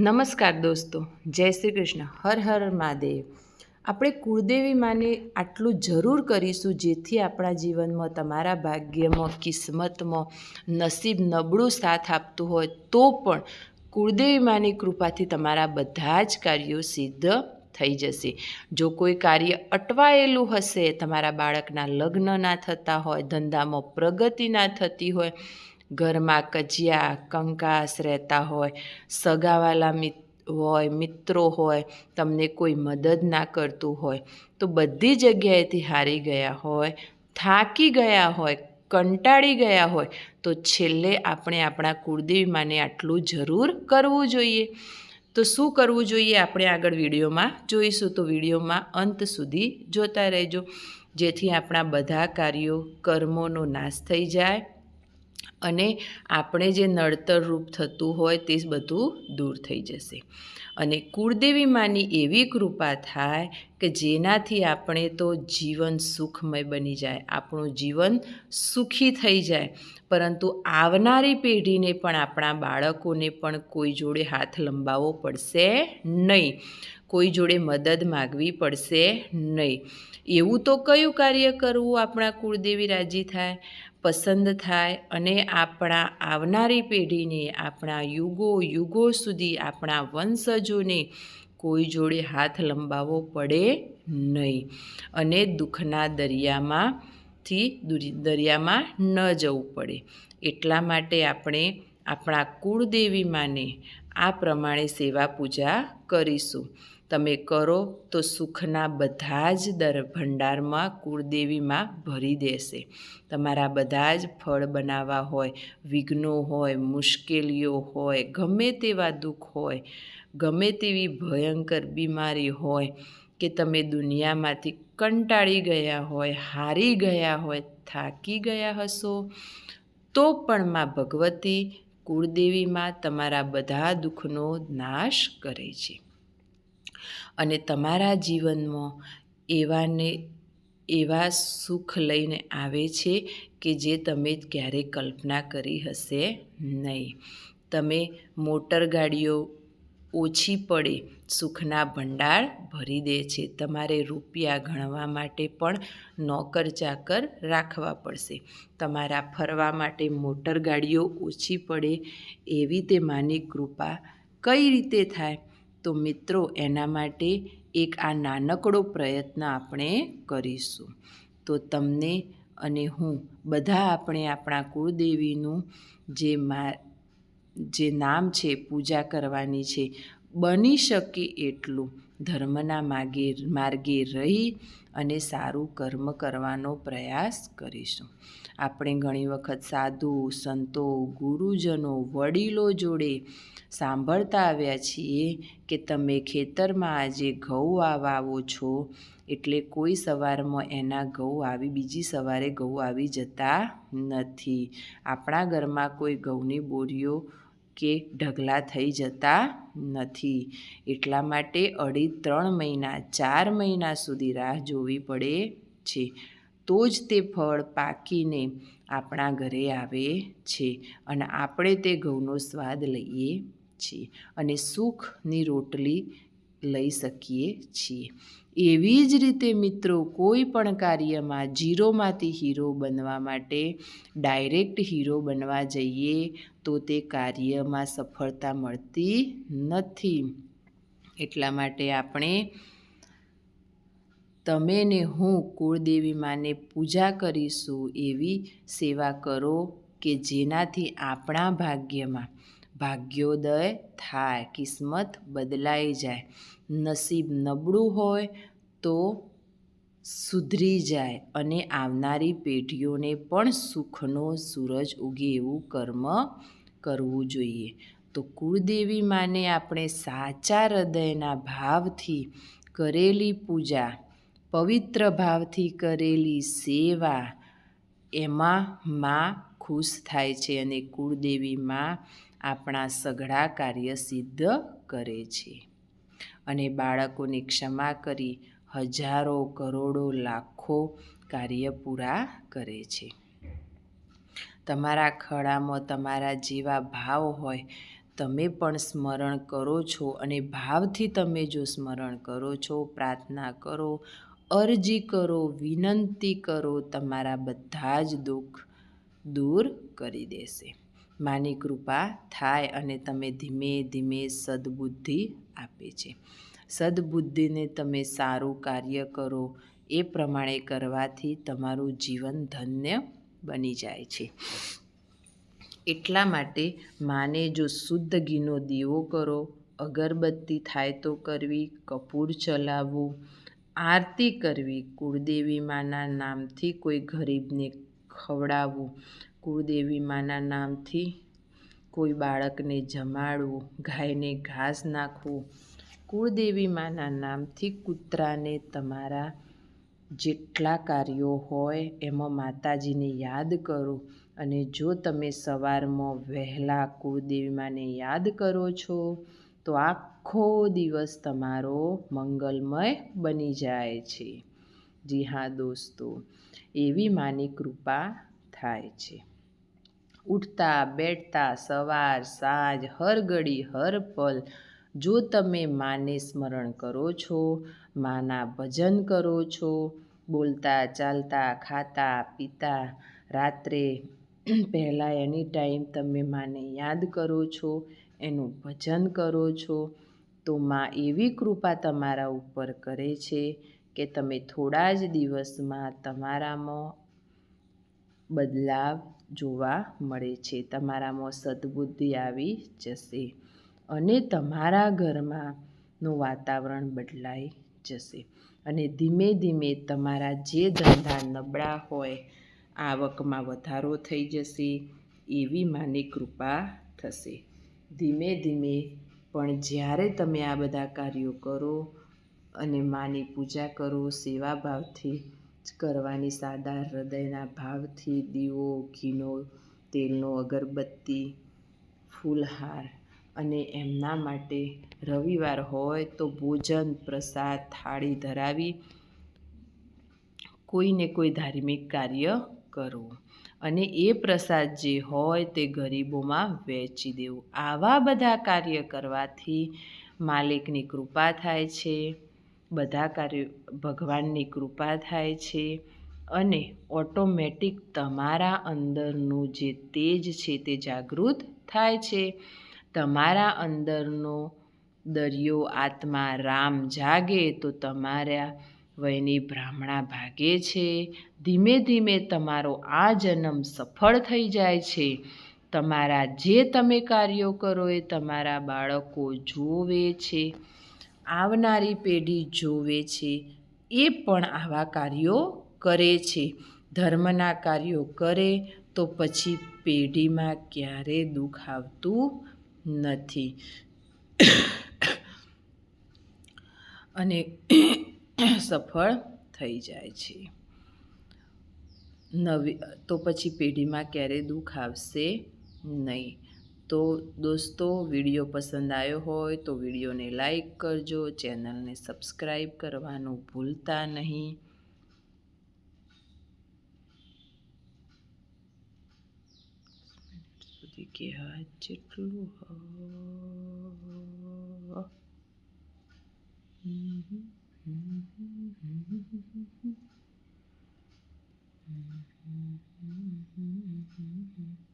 નમસ્કાર દોસ્તો, જય શ્રી કૃષ્ણ. હર હર મહાદેવ. આપણે કુળદેવી માને આટલું જરૂર કરીશું જેથી આપણા જીવનમાં તમારા ભાગ્યમાં, કિસ્મતમાં નસીબ નબળું સાથ આપતું હોય તો પણ કુળદેવી માની કૃપાથી તમારા બધા જ કાર્યો સિદ્ધ થઈ જશે. જો કોઈ કાર્ય અટવાયેલું હશે, તમારા બાળકના લગ્ન ના થતા હોય, ધંધામાં પ્રગતિ ના થતી હોય ઘરમાં કજિયા, કંકાસ રહેતા હોય, સગાવાલા મિત, હોય, મિત્રો હોય, તમને કોઈ મદદ ના કરતું હોય, તો બધી જગ્યાએથી હારી ગયા હોય, થાકી ગયા હોય, કંટાળી ગયા હોય, તો છેલ્લે આપણે આપણા કુળદેવી માને આટલું જરૂર કરવું જોઈએ. તો શું કરવું જોઈએ આપણે આગળ વિડીયોમાં જોઈશું. તો વિડીયોમાં અંત સુધી જોતા રહેજો. જેથી આપણા બધા કાર્યો કર્મોનો નાશ થઈ જાય. અને આપણે જે નડતર રૂપ થતું હોય તે બધું દૂર થઈ જશે. અને કુળદેવી માની એવી કૃપા થાય કે જેનાથી આપણે તો જીવન સુખમય બની જાય, આપણું જીવન સુખી થઈ જાય. પરંતુ આવનારી પેઢીને પણ આપણા બાળકોને પણ કોઈ જોડે હાથ લંબાવવો પડશે નહીં. કોઈ જોડે મદદ માગવી પડશે નહીં. એવું તો કયું કાર્ય કરવું આપણા કુળદેવી રાજી થાય, પસંદ થાય અને આપણા આવનારી પેઢીને, આપણા યુગો યુગો સુધી, આપણા વંશજોને કોઈ જોડે હાથ લંબાવવો પડે નહીં. અને દુઃખના દરિયામાંથી દરિયામાં ન જવું પડે. એટલા માટે આપણે આપણા કુળદેવી માને આ પ્રમાણે સેવા પૂજા કરીશું. તમે કરો તો સુખના બધા જ દર ભંડારમાં કુળદેવીમાં ભરી દેશે. તમારા બધા જ ફળ બનાવવા હોય, વિઘ્નો હોય, મુશ્કેલીઓ હોય, ગમે તેવા દુઃખ હોય, ગમે તેવી ભયંકર બીમારી હોય કે તમે દુનિયામાંથી કંટાળી ગયા હોય, હારી ગયા હોય, થાકી ગયા હશો, તો પણ માં ભગવતી કુળદેવીમાં તમારા બધા દુઃખનો નાશ કરે છે. અને તમારા જીવનમાં એવાને, એવા સુખ લઈને આવે છે કે જે તમે ક્યારેય કલ્પના કરી હશે નહીં. તમે મોટર ગાડીઓ ઓછી પડે, સુખના ભંડાર ભરી દે છે. તમારે રૂપિયા ગણવા માટે પણ નોકર ચાકર રાખવા પડશે. તમારા ફરવા માટે મોટર ગાડીઓ ઓછી પડે એવી તે માની કૃપા કઈ રીતે થાય? તો મિત્રો, એના માટે એક આ નાનકડો પ્રયત્ન આપણે કરીશું. તો તમને અને હું બધા આપણે આપણા કુળદેવીનું જે મા, જે નામ છે, પૂજા કરવાની છે, બની શકે એટલું. ધર્મના માર્ગે માર્ગે રહી અને સારું કર્મ કરવાનો પ્રયાસ કરીશું. આપણે ઘણી વખત સાધુ, સંતો, ગુરુજનો, વડીલો જોડે સાંભળતા આવ્યા છીએ કે તમે ખેતરમાં આજે ઘઉં વાવો છો એટલે કોઈ સવારમાં એના ઘઉં આવી, બીજી સવારે ઘઉં આવી જતા નથી. આપણા ઘરમાં કોઈ ઘઉંની બોરીઓ કે ઢગલા થઈ જતા નથી. એટલા માટે અઢી ત્રણ મહિના, ચાર મહિના સુધી રાહ જોવી પડે છે. તો જ તે ફળ પાકીને આપણા ઘરે આવે છે અને આપણે તે ઘઉંનો સ્વાદ લઈએ છીએ અને સુખની રોટલી લઈ શકીએ છીએ. એવી જ રીતે મિત્રો, કોઈ પણ કાર્યમાં ઝીરોમાંથી હીરો બનવા માટે ડાયરેક્ટ હીરો બનવા જઈએ તો તે કાર્યમાં સફળતા મળતી નથી. એટલા માટે આપણે તમે ને હું કુળદેવી માને પૂજા કરીશું એવી સેવા કરો કે જેનાથી આપણા ભાગ્યમાં ભાગ્યોદય થાય, કિસ્મત બદલાઈ જાય. નસીબ નબળું હોય તો સુધરી જાય અને આવનારી પેઢીઓને પણ સુખનો સૂરજ ઉગે એવું કર્મ કરવું જોઈએ. તો કુળદેવી માને આપણે સાચા હૃદયના ભાવથી કરેલી પૂજા, પવિત્ર ભાવથી કરેલી સેવા, એમાં માં ખુશ થાય છે અને કુળદેવી માં આપણા સઘળા કાર્ય સિદ્ધ કરે છે. અને બાળકોની ક્ષમા કરી હજારો, કરોડો, લાખો કાર્ય પૂરા કરે છે. તમારા ખળામાં તમારા જેવા ભાવ હોય, તમે પણ સ્મરણ કરો છો અને ભાવથી તમે જો સ્મરણ કરો છો, પ્રાર્થના કરો, અરજી કરો, વિનંતી કરો, તમારા બધા જ દુઃખ દૂર કરી દેશે. માની કૃપા થાય અને તમે ધીમે ધીમે સદબુદ્ધિ આપે છે. સદબુદ્ધિને તમે સારું કાર્ય કરો, એ પ્રમાણે કરવાથી તમારું જીવન ધન્ય બની જાય છે. એટલા માટે માને જો શુદ્ધ ઘીનો દીવો કરો, અગરબત્તી થાય તો કરવી, કપૂર ચલાવવું, આરતી કરવી, કુળદેવી માના નામથી કોઈ ગરીબને ખવડાવવું કુળદેવી માના નામથી કોઈ બાળકને જમાડવું, ગાયને ઘાસ નાખવું, કુળદેવી માના નામથી કૂતરાને તમારા જેટલા કાર્યો હોય એમાં માતાજીને યાદ કરો. અને જો તમે સવારમાં વહેલા કુળદેવી માને યાદ કરો છો, તો આખો દિવસ તમારો મંગલમય બની જાય છે. જી હા દોસ્તો, એવી માની કૃપા થાય છે. ઉઠતા, બેઠતા, સવાર, સાંજ હર ઘડી હર પલ જો તમે માને સ્મરણ કરો છો, માના ભજન કરો છો, બોલતા, ચાલતા, ખાતા, પીતા, રાત્રે પહેલાં એની ટાઈમ તમે માને યાદ કરો છો, એનું ભજન કરો છો, તો માં એવી કૃપા તમારા ઉપર કરે છે કે તમે થોડા જ દિવસમાં તમારામાં બદલાવ જોવા મળે છે. તમારામાં સદબુદ્ધિ આવી જશે અને તમારા ઘરમાંનું વાતાવરણ બદલાઈ જશે અને ધીમે ધીમે તમારા જે ધંધા નબળા હોય, આવકમાં વધારો થઈ જશે એવી માની કૃપા થશે. ધીમે ધીમે પણ જ્યારે તમે આ બધા કાર્યો કરો અને માની પૂજા કરો, સેવા કરવાની સાદા હૃદયના ભાવથી દીવો, ઘીનો, તેલનો અગરબત્તી, ફૂલહાર અને એમના માટે રવિવાર હોય તો ભોજન, પ્રસાદ, થાળી ધરાવી કોઈને કોઈ ધાર્મિક કાર્ય કરવું અને એ પ્રસાદ જે હોય તે ગરીબોમાં વહેંચી દેવું. આવા બધા કાર્ય કરવાથી માલિકની કૃપા થાય છે. બધા કાર્યો, ભગવાનની કૃપા થાય છે અને ઓટોમેટિક તમારા અંદરનું જે તેજ છે તે જાગૃત થાય છે. તમારા અંદરનો દરિયો આત્મા રામ જાગે તો તમારા વયની બ્રાહ્મણા ભાગે છે. ધીમે ધીમે તમારો આ જન્મ સફળ થઈ જાય છે. તમારા જે તમે કાર્યો કરો એ તમારા બાળકો જોવે છે. આવનારી પેઢી જોવે છે, એ પણ આવા કાર્યો કરે છે. ધર્મના કાર્યો કરે તો પછી પેઢીમાં ક્યારે દુઃખ આવતું નથી. અને સફળ થઈ જાય છે. નવી, તો પછી પેઢીમાં ક્યારે દુઃખ આવશે નહીં. તો દોસ્તો વીડિયો પસંદ આવ્યો હોય તો વિડીયોને લાઈક કરજો ચેનલને સબસ્ક્રાઈબ કરવાનું ભૂલતા નહીં સુધી કે હાથ જેટલું Mm-hmm.